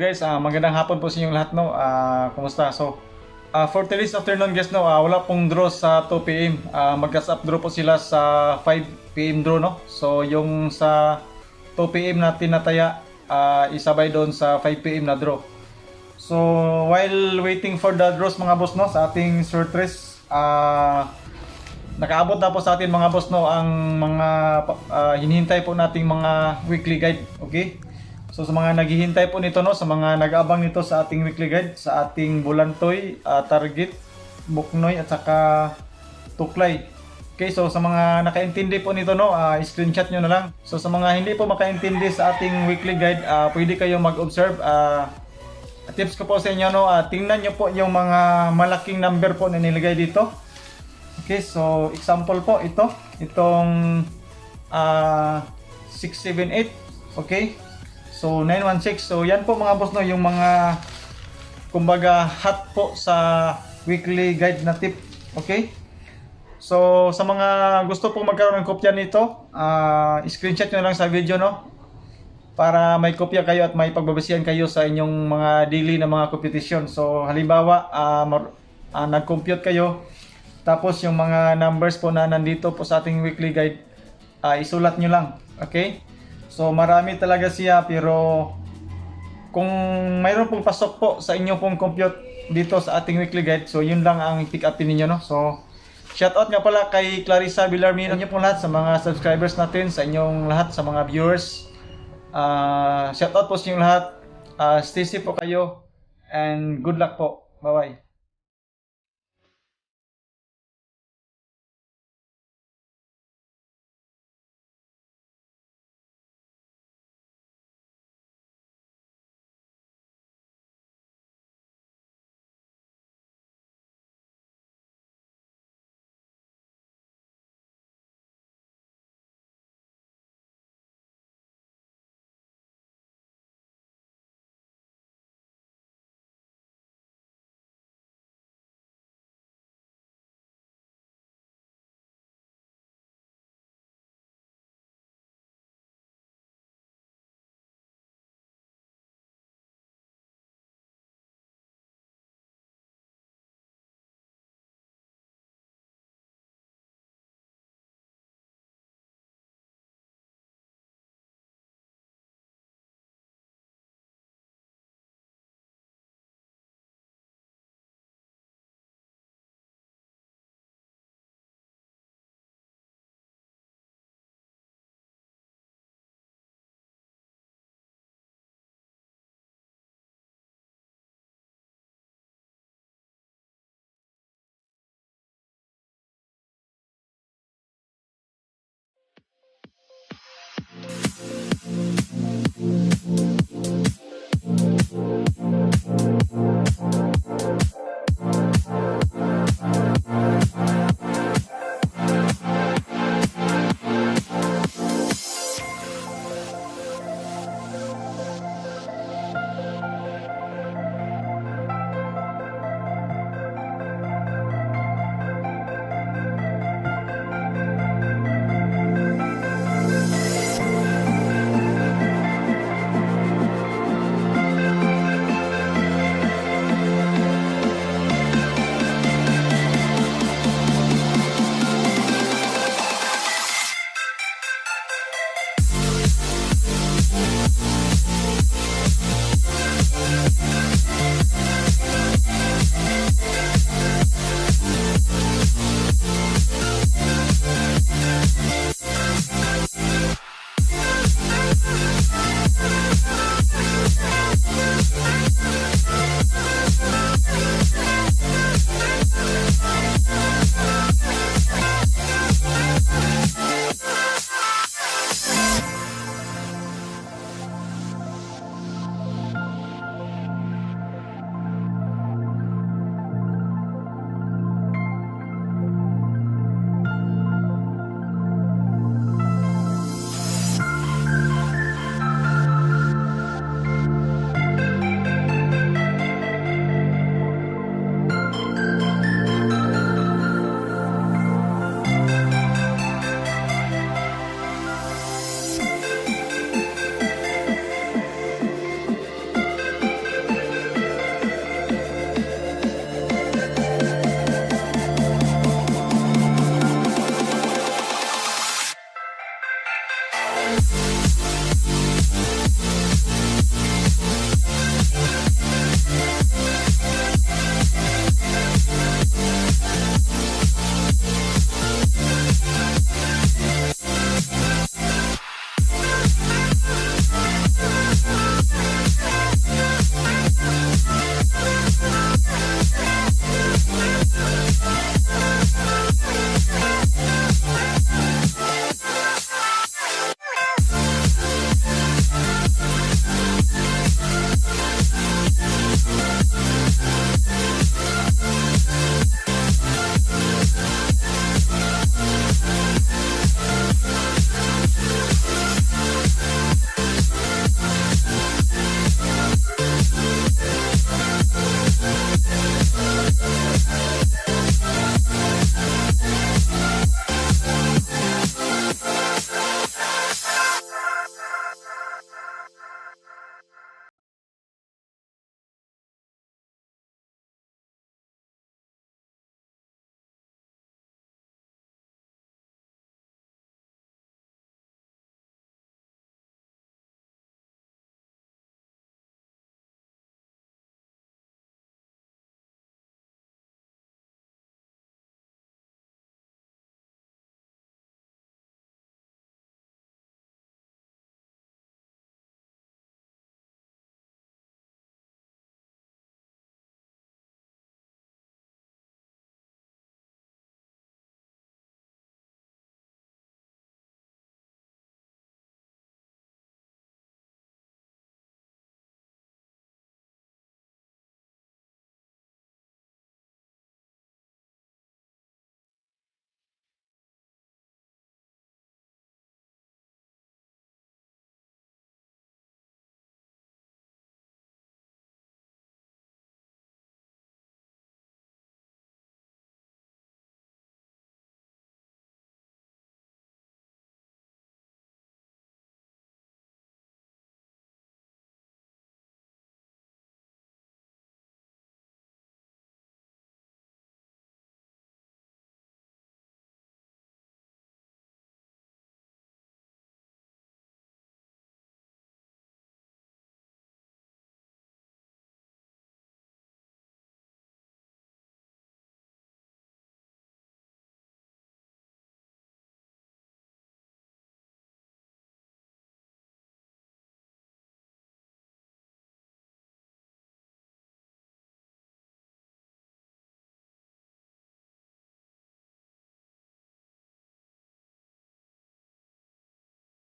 guys, Ah, magandang hapon po sa inyong lahat no. Ah, kumusta? So, ah, for today's afternoon guys no, ah, wala pong draw sa 2 PM. Ah, magkas up draw po sila sa 5 PM draw no. So, yung sa 2 PM natin nataya, ah, isabay doon sa 5 PM na draw. So, while waiting for the draws mga boss no sa ating race, ah nakaabot na po sa atin mga boss no ang mga ah, hinihintay po nating mga weekly guide, okay? So sa mga naghihintay po nito no, sa mga nag-aabang nito sa ating weekly guide, sa ating Bulantoy, ah, Target, Buknoy at saka Tuklay. Okay, so sa mga nakaintindi po nito no, ah, screenshot nyo na lang. So sa mga hindi po makaintindi sa ating weekly guide, ah, pwede kayo mag-observe. ah, tips ko po sa inyo no, ah, tingnan nyo po yung mga malaking number po na nilagay dito. Okay, so example po ito, itong ah 678, okay? So 916. So yan po mga boss no, yung mga kumbaga hot po sa weekly guide na tip, okay? So sa mga gusto pong magkaroon ng kopya nito, ah screenshot nyo lang sa video no para may kopya kayo at may pagbabasihan kayo sa inyong mga daily na mga computation. So halimbawa, ah, mar- ah, nag-compute kayo tapos yung mga numbers po na nandito po sa ating weekly guide, ah, isulat nyo lang. Okay? So marami talaga siya pero kung mayroon pong pasok po sa inyo pong compute dito sa ating weekly guide, so yun lang ang pick upin ninyo. No? So Shoutout nga pala kay Clarissa Villarmino niyo pong lahat sa mga subscribers natin, sa inyong lahat, sa mga viewers. Uh, shoutout po sa inyong lahat. Ah, stay safe po kayo and good luck po. Bye-bye.